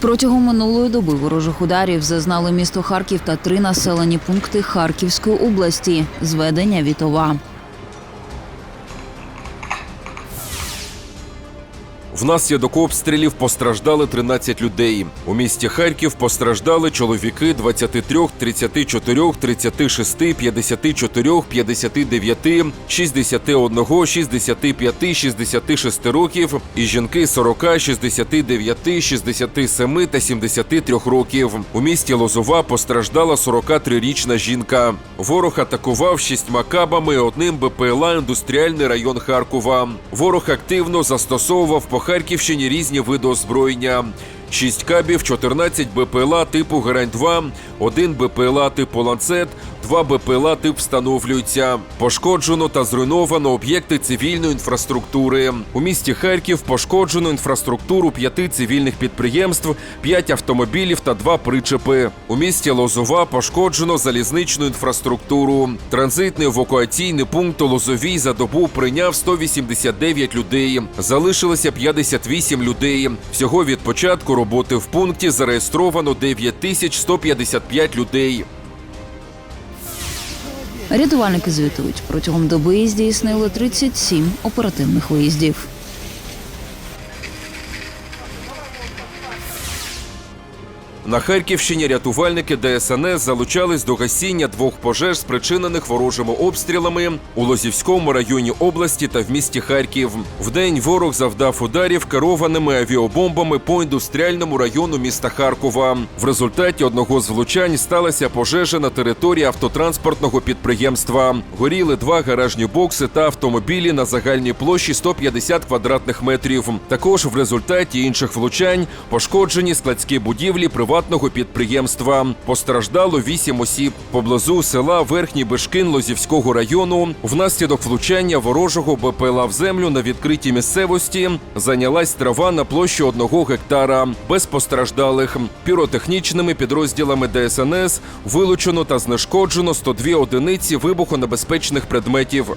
Протягом минулої доби ворожих ударів зазнали місто Харків та три населені пункти Харківської області. Зведення Вітова. Внаслідок обстрілів постраждали 13 людей. У місті Харків постраждали чоловіки 23, 34, 36, 54, 59, 61, 65, 66 років і жінки 40, 69, 67 та 73 років. У місті Лозова постраждала 43-річна жінка. Ворог атакував шістьма кабами одним БПЛА індустріальний район Харкова. Ворог активно застосовував Харківщині різні види озброєння. 6 кабів, 14 БПЛА типу Герань-2, 1 БПЛА типу Ланцет, 2 БПЛА тип встановлюються. Пошкоджено та зруйновано об'єкти цивільної інфраструктури. У місті Харків пошкоджено інфраструктуру п'яти цивільних підприємств, 5 автомобілів та 2 причепи. У місті Лозова пошкоджено залізничну інфраструктуру. Транзитний евакуаційний пункт Лозовій за добу прийняв 189 людей. Залишилося 58 людей. Всього від початку роботи в пункті зареєстровано 9155 людей. Рятувальники звітують, протягом доби здійснили 37 оперативних виїздів. На Харківщині рятувальники ДСНС залучались до гасіння двох пожеж, спричинених ворожими обстрілами у Лозівському районі області та в місті Харків. Вдень ворог завдав ударів керованими авіабомбами по індустріальному району міста Харкова. В результаті одного з влучань сталася пожежа на території автотранспортного підприємства. Горіли два гаражні бокси та автомобілі на загальній площі 150 квадратних метрів. Також в результаті інших влучань пошкоджені складські будівлі приватного підприємства. Постраждало вісім осіб поблизу села Верхній Бешкин Лозівського району. Внаслідок влучання ворожого БПЛА в землю на відкритій місцевості зайнялась трава на площі одного гектара без постраждалих. Піротехнічними підрозділами ДСНС вилучено та знешкоджено 102 одиниці вибухонебезпечних предметів.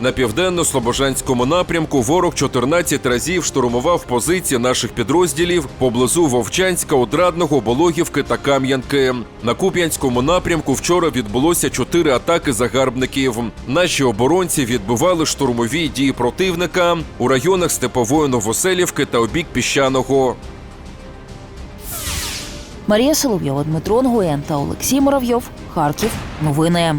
На південно-слобожанському напрямку ворог 14 разів штурмував позиції наших підрозділів поблизу Вовчанська, Одрадного, Бологівки та Кам'янки. На Куп'янському напрямку вчора відбулося чотири атаки загарбників. Наші оборонці відбивали штурмові дії противника у районах Степової Новоселівки та обік Піщаного. Марія Соловйова, Дмитро Нгоєн та Олексій Муравйов. Харків. Новини.